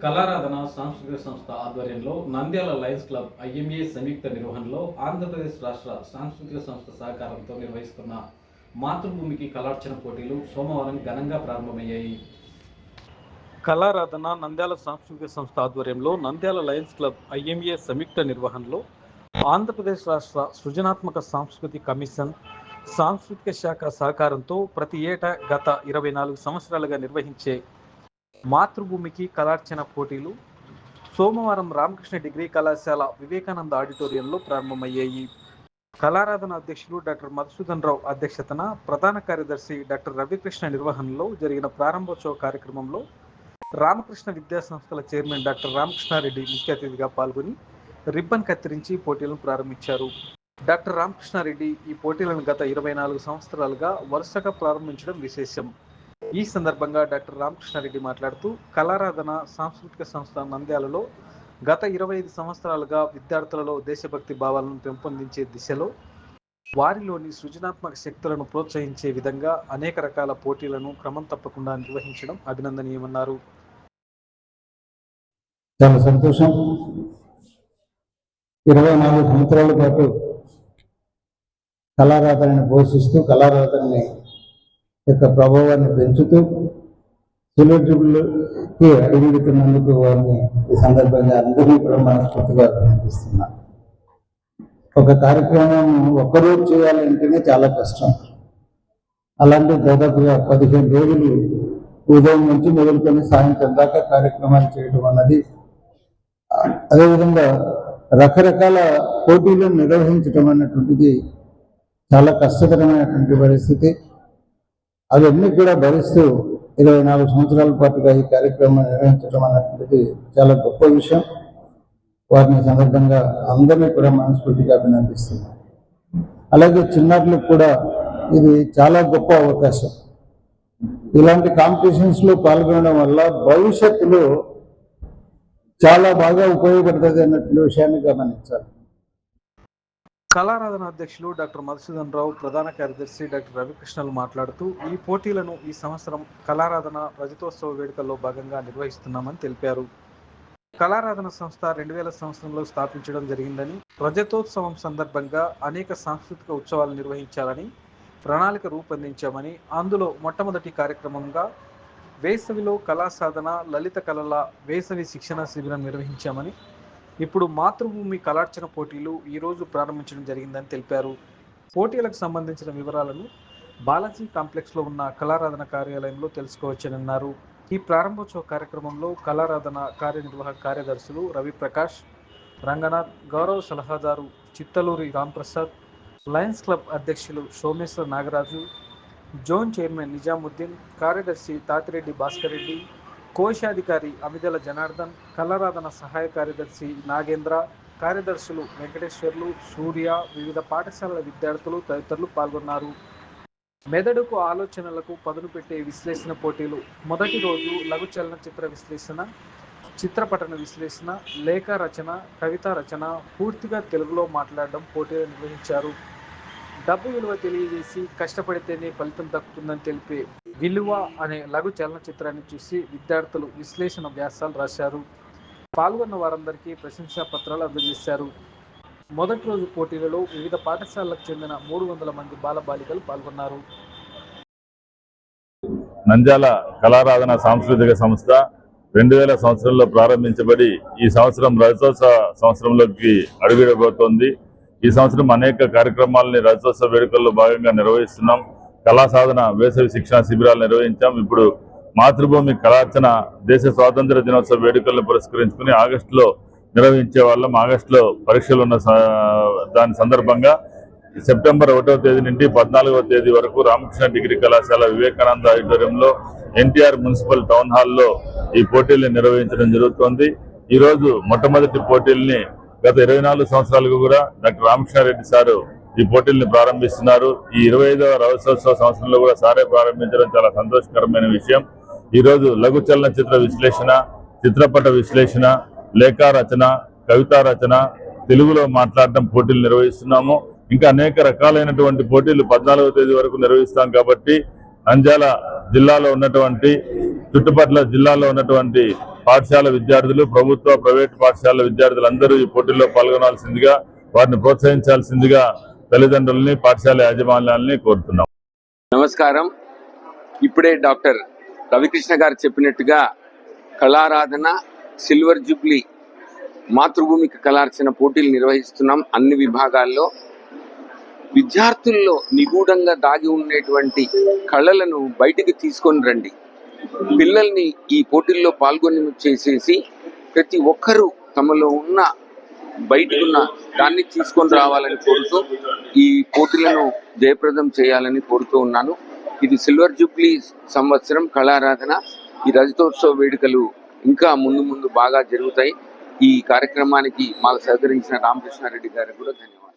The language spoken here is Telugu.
కళారాధన సాంస్కృతిక సంస్థ ఆధ్వర్యంలో నంద్యాల లయన్స్ క్లబ్ ఐఎంఏ సంయుక్త నిర్వహణలో ఆంధ్రప్రదేశ్ రాష్ట్ర సాంస్కృతిక సంస్థ సహకారంతో నిర్వహిస్తున్న మాతృభూమికి కళార్చన పోటీలు సోమవారం ఘనంగా ప్రారంభమయ్యాయి. కళారాధన నంద్యాల సాంస్కృతిక సంస్థ ఆధ్వర్యంలో నంద్యాల లయన్స్ క్లబ్ ఐఎంఏ సంయుక్త నిర్వహణలో ఆంధ్రప్రదేశ్ రాష్ట్ర సృజనాత్మక సాంస్కృతిక కమిషన్ సాంస్కృతిక శాఖ సహకారంతో ప్రతి ఏటా గత ఇరవై నాలుగు సంవత్సరాలుగా నిర్వహించే మాతృభూమికి కళార్చన పోటీలు. సోమవారం రామకృష్ణ డిగ్రీ కళాశాల వివేకానంద ఆడిటోరియంలో ప్రారంభమయ్యాయి. కళారాధన అధ్యక్షులు డాక్టర్ మధుసూదన్ రావు అధ్యక్షతన ప్రధాన కార్యదర్శి డాక్టర్ రవికృష్ణ నిర్వహణలో జరిగిన ప్రారంభోత్సవ కార్యక్రమంలో రామకృష్ణ విద్యా సంస్థల చైర్మన్ డాక్టర్ రామకృష్ణారెడ్డి ముఖ్య అతిథిగా పాల్గొని రిబ్బన్ కత్తిరించి పోటీలను ప్రారంభించారు. డాక్టర్ రామకృష్ణారెడ్డి ఈ పోటీలను గత ఇరవై నాలుగు సంవత్సరాలుగా వరుసగా ప్రారంభించడం విశేషం. ఈ సందర్భంగా డాక్టర్ రామకృష్ణారెడ్డి మాట్లాడుతూ కళారాధన సాంస్కృతిక సంస్థ నంద్యాలలో గత ఇరవై ఐదు సంవత్సరాలుగా విద్యార్థులలో దేశభక్తి భావాలను పెంపొందించే దిశలో వారిలోని సృజనాత్మక శక్తులను ప్రోత్సహించే విధంగా అనేక రకాల పోటీలను క్రమం తప్పకుండా నిర్వహించడం అభినందనీయమన్నారు. చాలా సంతోషం. ఇరవై నాలుగు సంవత్సరాల పాటు కళారాధనని పోషిస్తూ కళారాధనని యొక్క ప్రభావాన్ని పెంచుతూ సులుజులకి అడుగుతున్నందుకు వారిని ఈ సందర్భంగా అందరినీ కూడా మనస్ఫూర్తిగా అభినందిస్తున్నా. ఒక కార్యక్రమం ఒక్కరోజు చేయాలంటేనే చాలా కష్టం. అలాంటి దాదాపుగా పదిహేను రోజులు ఉదయం నుంచి మొదలుకొని సాయంత్రం దాకా కార్యక్రమాలు చేయడం అన్నది అదేవిధంగా రకరకాల పోటీలను నిర్వహించడం అన్నటువంటిది చాలా కష్టతరమైనటువంటి పరిస్థితి. అవన్నీ కూడా భరిస్తూ ఇరవై నాలుగు సంవత్సరాల పాటుగా ఈ కార్యక్రమం నిర్వహించడం అన్నటువంటిది చాలా గొప్ప విషయం. వారిని సందర్భంగా అందరినీ కూడా మనస్ఫూర్తిగా అభినందిస్తున్నాం అలాగే చిన్నారులకు కూడా ఇది చాలా గొప్ప అవకాశం. ఇలాంటి కాంపిటీషన్స్లో పాల్గొనడం వల్ల భవిష్యత్తులో చాలా బాగా ఉపయోగపడుతుంది అన్నటువంటి విషయాన్ని గమనించాలి. కళారాధన అధ్యక్షులు డాక్టర్ మధుసూదన్ రావు ప్రధాన కార్యదర్శి డాక్టర్ రవికృష్ణలు మాట్లాడుతూ ఈ పోటీలను ఈ సంవత్సరం కళారాధన రజతోత్సవ వేడుకల్లో భాగంగా నిర్వహిస్తున్నామని తెలిపారు. కళారాధన సంస్థ రెండు వేల సంవత్సరంలో స్థాపించడం జరిగిందని రజతోత్సవం సందర్భంగా అనేక సాంస్కృతిక ఉత్సవాలు నిర్వహించాలని ప్రణాళిక రూపొందించామని అందులో మొట్టమొదటి కార్యక్రమంగా వేసవిలో కళా సాధన లలిత కళల వేసవి శిక్షణ శిబిరం నిర్వహించామని ఇప్పుడు మాతృభూమి కళార్చన పోటీలు ఈరోజు ప్రారంభించడం జరిగిందని తెలిపారు. పోటీలకు సంబంధించిన వివరాలను బాలాజీ కాంప్లెక్స్లో ఉన్న కళారాధన కార్యాలయంలో తెలుసుకోవచ్చనన్నారు. ఈ ప్రారంభోత్సవ కార్యక్రమంలో కళారాధన కార్యనిర్వాహక కార్యదర్శులు రవిప్రకాష్ రంగనాథ్ గౌరవ సలహాదారు చిత్తలూరి రాంప్రసాద్ లయన్స్ క్లబ్ అధ్యక్షులు సోమేశ్వర నాగరాజు జోన్ చైర్మన్ నిజాముద్దీన్ కార్యదర్శి తాతిరెడ్డి భాస్కర్ రెడ్డి కోశాధికారి అమిదల జనార్దన్ కళారాధన సహాయ కార్యదర్శి నాగేంద్ర కార్యదర్శులు వెంకటేశ్వర్లు సూర్య వివిధ పాఠశాలల విద్యార్థులు తదితరులు పాల్గొన్నారు. మెదడుకు ఆలోచనలకు పదును పెట్టే విశ్లేషణ పోటీలు. మొదటి రోజు లఘు చలనచిత్ర విశ్లేషణ చిత్రపటన విశ్లేషణ లేఖ రచన కవిత రచన పూర్తిగా తెలుగులో మాట్లాడడం పోటీలు నిర్వహించారు. డబ్బు విలువ తెలియజేసి కష్టపడితేనే ఫలితం దక్కుతుందని తెలిపే విలువ అనే లఘు చలనచిత్రాన్ని చూసి విద్యార్థులు విశ్లేషణ వ్యాసాలు రాశారు. పాల్గొన్న వారందరికీ ప్రశంసా పత్రాలు అందజేశారు. మొదటి రోజు పోటీలలో వివిధ పాఠశాలలకు చెందిన మూడు వందల మంది బాలబాలికలు పాల్గొన్నారు. నంద్యాల కళారాధన సాంస్కృతిక సంస్థ రెండు వేల సంవత్సరంలో ప్రారంభించబడి ఈ సంవత్సరం రజతోత్సవ సంవత్సరంలోకి అడుగుడబోతోంది ఈ సంవత్సరం అనేక కార్యక్రమాలని రజతోత్సవ వేడుకల్లో భాగంగా నిర్వహిస్తున్నాం. కళా సాధన వేసవి శిక్షణ శిబిరాలు నిర్వహించాం. ఇప్పుడు మాతృభూమి కళార్చన దేశ స్వాతంత్ర దినోత్సవ వేడుకలను పురస్కరించుకుని ఆగస్టులో నిర్వహించే వాళ్ళం. ఆగస్టులో పరీక్షలు ఉన్న స- దాని సందర్భంగా సెప్టెంబర్ ఒకటవ తేదీ నుండి పద్నాలుగవ తేదీ వరకు రామకృష్ణ డిగ్రీ కళాశాల వివేకానంద ఆడిటోరియంలో ఎన్టీఆర్ మున్సిపల్ టౌన్ హాల్లో ఈ పోటీల్ని నిర్వహించడం జరుగుతోంది. ఈరోజు మొట్టమొదటి పోటీల్ని గత ఇరవై నాలుగు సంవత్సరాలుగా కూడా డాక్టర్ రామకృష్ణారెడ్డి సారు ఈ పోటీల్ని ప్రారంభిస్తున్నారు. ఈ ఇరవై ఐదవ రవసోత్సవ సంవత్సరంలో కూడా సారే ప్రారంభించడం చాలా సంతోషకరమైన విషయం. ఈరోజు లఘు చలనచిత్ర విశ్లేషణ చిత్రపట విశ్లేషణ లేఖా రచన కవితా రచన తెలుగులో మాట్లాడటం పోటీలు నిర్వహిస్తున్నాము. ఇంకా అనేక రకాలైనటువంటి పోటీలు పద్నాలుగవ తేదీ వరకు నిర్వహిస్తాం కాబట్టి అంజాల జిల్లాలో ఉన్నటువంటి చుట్టుపక్కల జిల్లాలో ఉన్నటువంటి పాఠశాల విద్యార్థులు ప్రభుత్వ ప్రైవేట్ పాఠశాల విద్యార్థులందరూ ఈ పోటీల్లో పాల్గొనాల్సిందిగా వారిని ప్రోత్సహించాల్సిందిగా తల్లిదండ్రులని పాఠశాల యాజమాన్యాలని కోరుతున్నాం. నమస్కారం. ఇప్పుడే డాక్టర్ రవికృష్ణ గారు చెప్పినట్టుగా కళారాధన సిల్వర్ జూబ్లీ మాతృభూమికి కళార్చన పోటీలు నిర్వహిస్తున్నాం అన్ని విభాగాల్లో. విద్యార్థుల్లో నిగూఢంగా దాగి ఉండేటువంటి కళలను బయటికి తీసుకొని రండి. పిల్లల్ని ఈ పోటీల్లో పాల్గొని చేసేసి ప్రతి ఒక్కరూ తమలో ఉన్న బయటకు ఉన్న దాన్ని తీసుకొని రావాలని కోరుతూ ఈ పోటీలను జయప్రదం చేయాలని కోరుతూ ఉన్నాను. ఇది సిల్వర్ జూబ్లీ సంవత్సరం కళారాధన. ఈ రజతోత్సవ వేడుకలు ఇంకా ముందు ముందు బాగా జరుగుతాయి. ఈ కార్యక్రమానికి మాకు సహకరించిన రామకృష్ణారెడ్డి గారికి కూడా ధన్యవాదాలు.